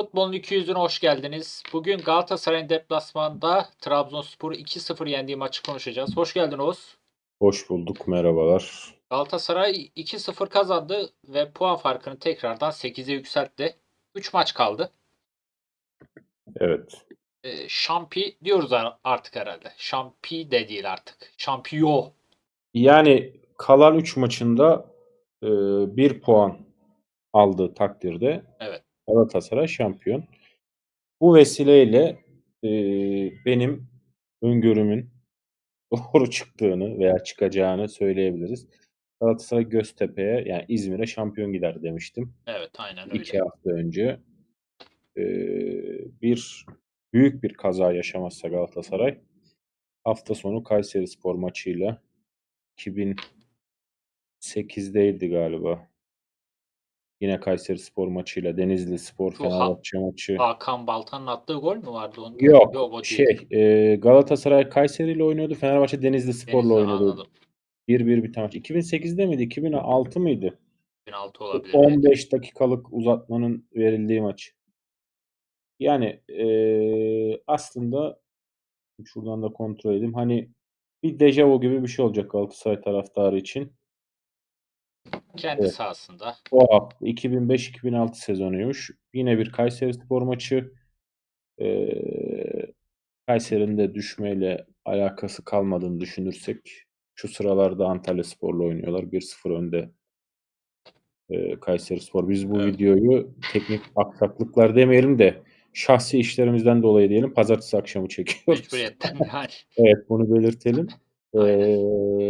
Futbolun 200'üne hoş geldiniz. Bugün Galatasaray'ın deplasmanında Trabzonspor'u 2-0 yendiği maçı konuşacağız. Hoş geldin Oğuz. Hoş bulduk, merhabalar. Galatasaray 2-0 kazandı ve puan farkını tekrardan 8'e yükseltti. 3 maç kaldı. Evet, Ee, şampi diyoruz ar- artık herhalde. Şampi de değil artık. Şampiyo. yani kalan 3 maçında e, puan aldığı takdirde Evet. Galatasaray şampiyon. Bu vesileyle e, benim öngörümün doğru çıktığını veya çıkacağını söyleyebiliriz. Galatasaray Göztepe'ye yani İzmir'e şampiyon gider demiştim. Evet aynen öyle. iki hafta önce. E, bir büyük bir kaza yaşamazsa Galatasaray hafta sonu Kayserispor maçıyla 2008'deydi galiba. Yine Kayserispor maçıyla Denizli Spor Şu Fenerbahçe maçı. Hakan Baltan'ın attığı gol mü vardı onda? Yok, Yok o şey e, Galatasaray Kayseri ile oynuyordu. Fenerbahçe Denizli Spor'la oynuyordu. anladım. 1-1 biten maç. 2008'de miydi? 2006 mıydı? 2006 olabilir. belki. 15 dakikalık uzatmanın verildiği maç. Yani eee, aslında şuradan da kontrol edeyim. Hani bir dejavu gibi bir şey olacak Galatasaray taraftarı için. Kendi Evet. sahasında. O hafta 2005-2006 sezonuymuş. Yine bir Kayserispor maçı. Eee Kayseri'nin de düşmeyle alakası kalmadığını düşünürsek şu sıralarda Antalyaspor'la oynuyorlar. 1-0 önde eee Kayserispor. Biz bu Evet. videoyu teknik aksaklıklar demeyelim de şahsi işlerimizden dolayı diyelim pazartesi akşamı çekiyoruz. Mecburiyetten yani. Evet bunu belirtelim. Aynen.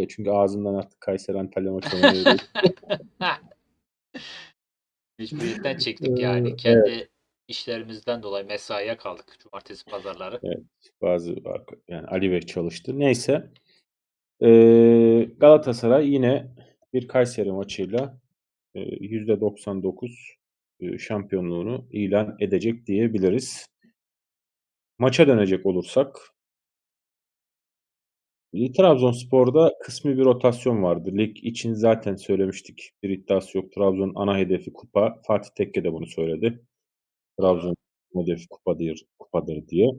Eee, çünkü ağzından artık Kayseri Antalya maçı oynuyoruz. Mecburiyetten çektik Ee, yani. evet. Kendi işlerimizden dolayı mesaiye kaldık cumartesi pazarları. Evet, bazı yani Ali Bey çalıştı. Neyse. Eee, Galatasaray yine bir Kayseri maçıyla eee, %99 eee, şampiyonluğunu ilan edecek diyebiliriz. Maça dönecek olursak e, Trabzonspor'da kısmi bir rotasyon vardı. Lig için zaten söylemiştik. Bir iddiası yok. Trabzon'un ana hedefi kupa. Fatih Tekke de bunu söyledi. Trabzon hedefi kupadır, kupadır diye.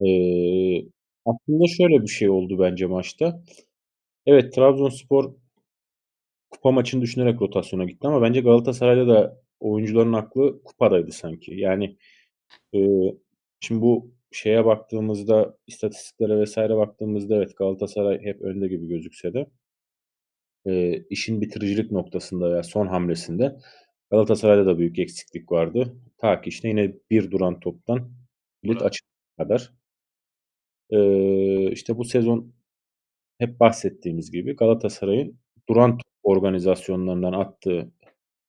Eee, aslında şöyle bir şey oldu bence maçta. Evet, Trabzonspor kupa maçını düşünerek rotasyona gitti ama bence Galatasaray'da da oyuncuların aklı kupadaydı sanki. Yani eee, şimdi bu şeye baktığımızda, istatistiklere vesaire baktığımızda evet Galatasaray hep önde gibi gözükse de eee, işin bitiricilik noktasında veya son hamlesinde Galatasaray'da da büyük eksiklik vardı. Ta ki işte yine bir duran toptan Bravo. açana kadar. Eee, işte bu sezon hep bahsettiğimiz gibi Galatasaray'ın duran top organizasyonlarından attığı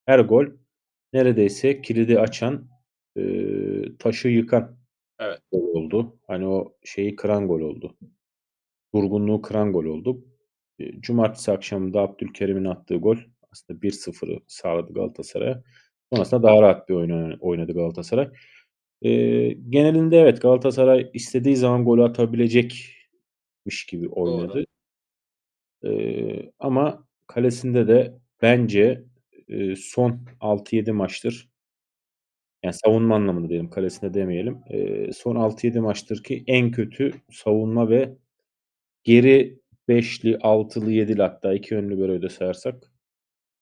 her gol neredeyse kilidi açan, eee, taşı yıkan Evet. gol oldu. Hani o şeyi kıran gol oldu. Durgunluğu kıran gol oldu. Eee, cumartesi akşamı da Abdülkerim'in attığı gol aslında 1-0'ı sağladı Galatasaray'a. Sonrasında daha rahat bir oyun oy oynadı Galatasaray. Eee, genelinde evet Galatasaray istediği zaman golü atabilecekmiş gibi oynadı. Eee, ama kalesinde de bence, eee, son 6-7 maçtır yani savunma anlamında diyelim, kalesinde demeyelim. Eee, son 6-7 maçtır ki en kötü savunma ve geri 5'li, 6'lı, 7'li hatta 2 yönlü böyle de sayarsak,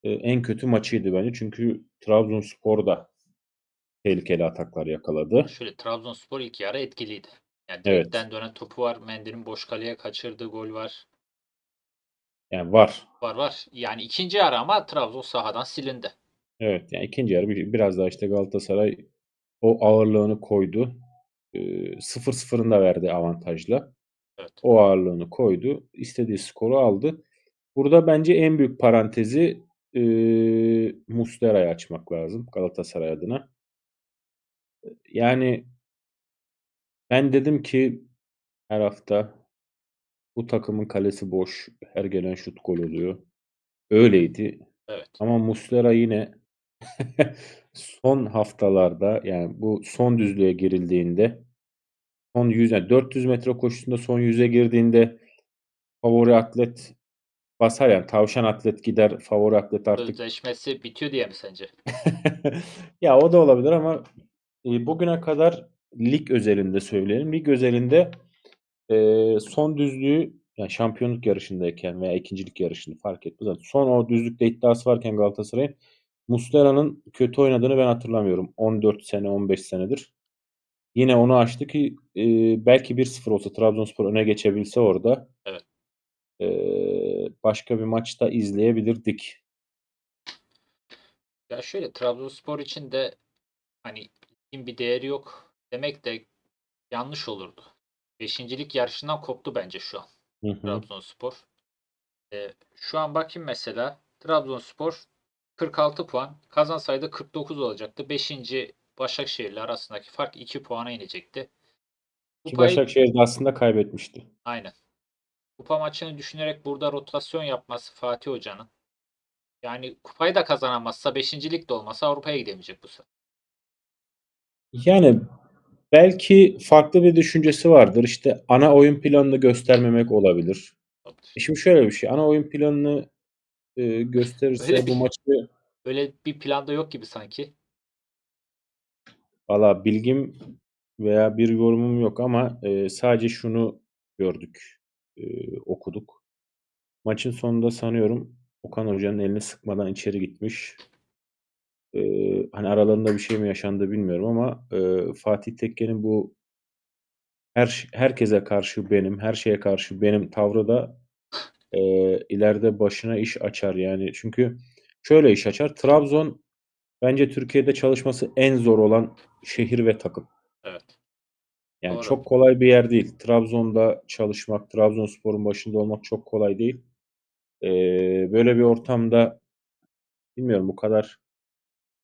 eee, en kötü maçıydı bence. Çünkü Trabzonspor da tehlikeli ataklar yakaladı. Şöyle Trabzonspor ilk yarı etkiliydi. Yani Evet. dönen topu var. Mendy'nin boş kaleye kaçırdığı gol var. Yani var. Var var. Yani ikinci yarı ama Trabzon sahadan silindi. Evet, yani 2. yarı bir biraz daha işte Galatasaray o ağırlığını koydu. Eee, 0-0'ını da verdi avantajla. Evet. O ağırlığını koydu. istediği skoru aldı. Burada bence en büyük parantezi, eee, Muslera'yı açmak lazım Galatasaray adına. Yani ben dedim ki her hafta bu takımın kalesi boş, her gelen şut gol oluyor. Öyleydi Evet. ama Muslera yine son haftalarda yani bu son düzlüğe girildiğinde son 100 yani 400 metre koşusunda son 100'e girdiğinde favori atlet basar yani tavşan atlet gider, favori atlet artık Sözleşmesi bitiyor diye mi sence? Ya o da olabilir ama Eee, bugüne kadar lig özelinde söyleyelim. Lig özelinde, eee, son düzlüğü, yani şampiyonluk yarışındayken veya ikincilik yarışında fark etmez ama son o düzlükte iddiası varken Galatasaray'ın Muslera'nın kötü oynadığını ben hatırlamıyorum. 14 sene, 15 senedir. Yine onu aştı ki, eee, belki 1-0 olsa Trabzonspor öne geçebilse orada Evet. eee, başka bir maç da izleyebilirdik. Ya şöyle Trabzonspor için de hani ligin bir değeri yok demek de yanlış olurdu. Beşincilik yarışından koptu bence şu an Hı hı. Trabzonspor. Eee, şu an bakayım mesela Trabzonspor 46 puan. Kazansaydı 49 olacaktı. 5. Başakşehir'le arasındaki fark 2 puana inecekti. Ki Kupayı Başakşehir de aslında kaybetmişti. Aynen. Kupa maçını düşünerek burada rotasyon yapması Fatih Hoca'nın. Yani kupayı da kazanamazsa 5. lig de olmasa Avrupa'ya gidemeyecek bu sefer. Yani belki farklı bir düşüncesi vardır. İşte ana oyun planını göstermemek olabilir. Şimdi şöyle bir şey, ana oyun planını, eee, gösterirse Öyle bu bir maçı öyle bir planda yok gibi sanki. Valla bilgim veya bir yorumum yok ama, eee, sadece şunu gördük, eee, okuduk. Maçın sonunda sanıyorum Okan Hoca'nın elini sıkmadan içeri gitmiş. Eee, hani aralarında bir şey mi yaşandı bilmiyorum ama, eee, Fatih Tekke'nin bu her herkese karşı benim, her şeye karşı benim tavrı da, eee, ileride başına iş açar. Yani çünkü şöyle iş açar, Trabzon bence Türkiye'de çalışması en zor olan şehir ve takım. Evet. Yani Doğru. çok kolay bir yer değil. Trabzon'da çalışmak, Trabzonspor'un başında olmak çok kolay değil. Eee, böyle bir ortamda bilmiyorum bu kadar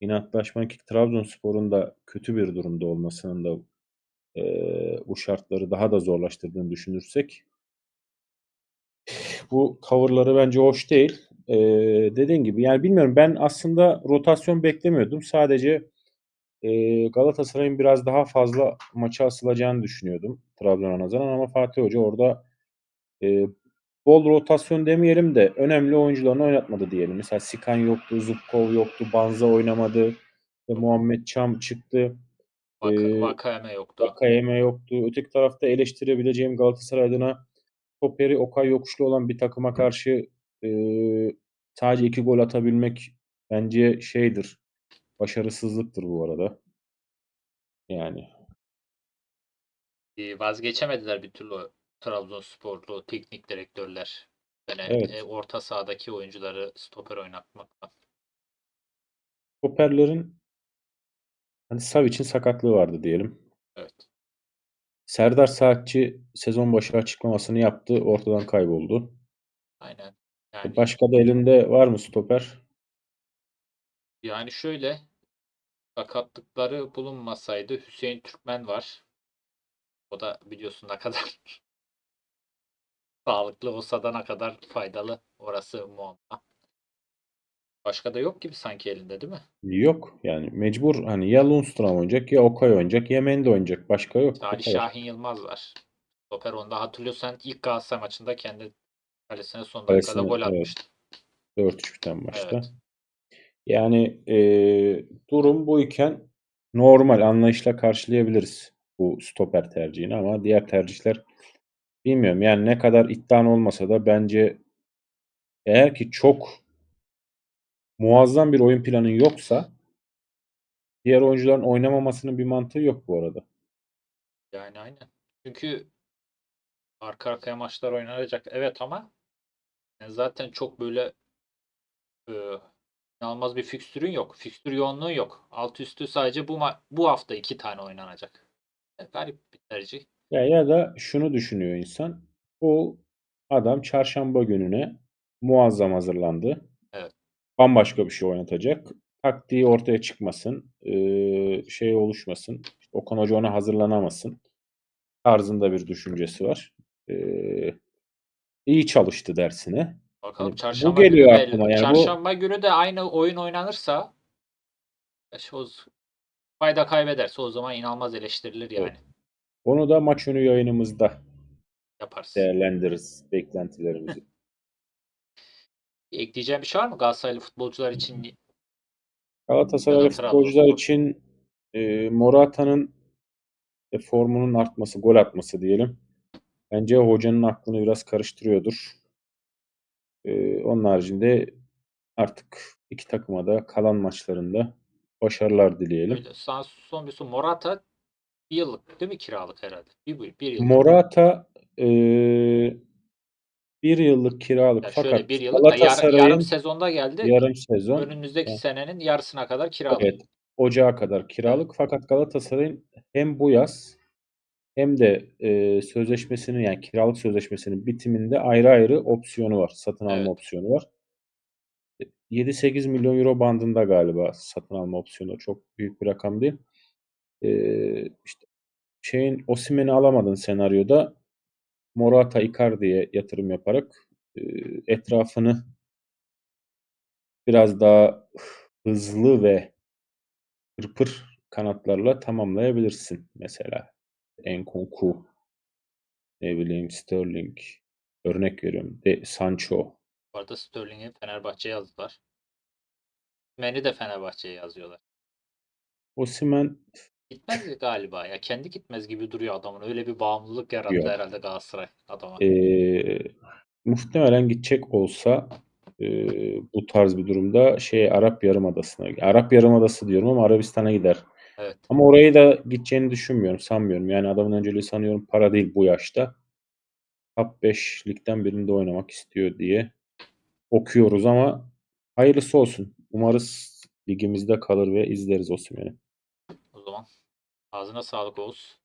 inatlaşmak ki Trabzonspor'un da kötü bir durumda olmasının da, eee, bu şartları daha da zorlaştırdığını düşünürsek bu tavırları bence hoş değil. Eee, dediğin gibi, yani bilmiyorum ben aslında rotasyon beklemiyordum. Sadece, eee, Galatasaray'ın biraz daha fazla maça asılacağını düşünüyordum Trabzon'a nazaran ama Fatih Hoca orada, eee, bol rotasyon demeyelim de önemli oyuncularını oynatmadı diyelim. Mesela Sikan yoktu, Zubkov yoktu, Banza oynamadı, işte Muhammed Çam çıktı. Vaka Eee, Vakayeme yoktu. Vakayeme yoktu. Öteki tarafta eleştirebileceğim Galatasaray adına stoperi Okay Yokuşlu olan bir takıma karşı, eee, sadece 2 gol atabilmek bence şeydir, başarısızlıktır bu arada. Yani. Vazgeçemediler bir türlü Trabzonsporlu teknik direktörler. Böyle, Evet. eee, orta sahadaki oyuncuları stoper oynatmaktan. Stoperlerin hani Savic'in sakatlığı vardı diyelim. Evet. Serdar Saatçi sezon başı açıklamasını yaptı, ortadan kayboldu. Aynen. E, Yani başka da elinde var mı stoper? Yani şöyle, sakatlıkları bulunmasaydı Hüseyin Türkmen var. O da biliyorsun ne kadar sağlıklı olsa da ne kadar faydalı orası muamma. Başka da yok gibi sanki elinde değil mi? Yok. Yani mecbur hani ya Lundstram oynayacak ya Okay oynayacak ya Mendy oynayacak. Başka yok. Salih. Şahin Yılmaz var. Stoper onda hatırlıyorsan ilk Galatasaray maçında kendi kalesine son dakikada gol evet. atmıştı. 4-3 biten maçta. Evet. Yani, eee, durum bu iken normal, anlayışla karşılayabiliriz bu stoper tercihini ama diğer tercihler bilmiyorum. Yani ne kadar iddian olmasa da bence eğer ki çok muazzam bir oyun planın yoksa diğer oyuncuların oynamamasının bir mantığı yok bu arada. Yani aynen. Çünkü arka arkaya maçlar oynanacak. Evet ama yani zaten çok böyle eee, inanılmaz bir fikstürün yok. Fikstür yoğunluğu yok. Alt üstü sadece bu bu hafta iki tane oynanacak. E, garip bir tercih. Ya ya da şunu düşünüyor insan. Bu adam çarşamba gününe muazzam hazırlandı. Bambaşka bir şey oynatacak. Taktiği ortaya çıkmasın. eee, şey oluşmasın. Okan Hoca ona hazırlanamasın. Tarzında bir düşüncesi var. Eee, iyi çalıştı dersine. Bakalım Hani bu çarşamba günü geliyor de aklıma. Yani bu çarşamba günü de aynı oyun oynanırsa e, o z- fayda kaybederse o zaman inanılmaz eleştirilir yani. Evet. onu da maç önü yayınımızda Yaparız. değerlendiririz beklentilerimizi. Ekleyeceğim bir şey var mı Galatasaraylı futbolcular için? Galatasaraylı futbolcular için Eee, Morata'nın e, formunun artması, gol atması diyelim. Bence hocanın aklını biraz karıştırıyordur. Eee, onun haricinde artık iki takıma da kalan maçlarında başarılar dileyelim. Sana son bir soru. Morata bir yıllık değil mi kiralık herhalde? Bir, bir, bir yıllık. Morata eee, bir yıllık kiralık Ya fakat bir yıllık da yar- Galatasaray'ın yarım sezonda geldi. yarım sezon Önümüzdeki Evet. senenin yarısına kadar kiralık. Evet. Ocağa kadar kiralık fakat Galatasaray'ın hem bu yaz hem de eee, sözleşmesinin yani kiralık sözleşmesinin bitiminde ayrı ayrı opsiyonu var. Satın alma Evet. opsiyonu var. 7-8 milyon euro bandında galiba satın alma opsiyonu. Çok büyük bir rakam değil. Eee, işte şeyin Osimhen'i alamadığın senaryoda Morata, Icardi'ye yatırım yaparak eee, etrafını biraz daha hızlı ve pırpır kanatlarla tamamlayabilirsin mesela. Nkunku, ne bileyim Sterling, örnek veriyorum. De Sancho. Bu arada Sterling'i Fenerbahçe'ye yazdılar. Men'i de Fenerbahçe'ye yazıyorlar. Osimhen Gitmez galiba ya. Kendi gitmez gibi duruyor adamın. Öyle bir bağımlılık yarattı Yok. herhalde Galatasaray adama. eee, muhtemelen gidecek olsa eee, bu tarz bir durumda şey Arap Yarımadası'na Arap Yarımadası diyorum ama Arabistan'a gider. Evet. Ama orayı da gideceğini düşünmüyorum, sanmıyorum. Yani adamın önceliği sanıyorum para değil bu yaşta. Top 5 ligden birinde oynamak istiyor diye okuyoruz ama hayırlısı olsun. Umarız ligimizde kalır ve izleriz Osimhen'i. O zaman ağzına sağlık Oğuz.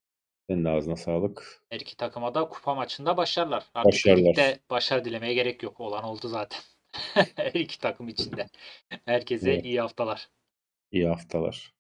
Senin de ağzına sağlık. Her iki takıma da kupa maçında başarılar. Artık Başarılar. ligde başarı dilemeye gerek yok. Olan oldu zaten. Her iki takım içinde. Herkese Evet. iyi haftalar. İyi haftalar.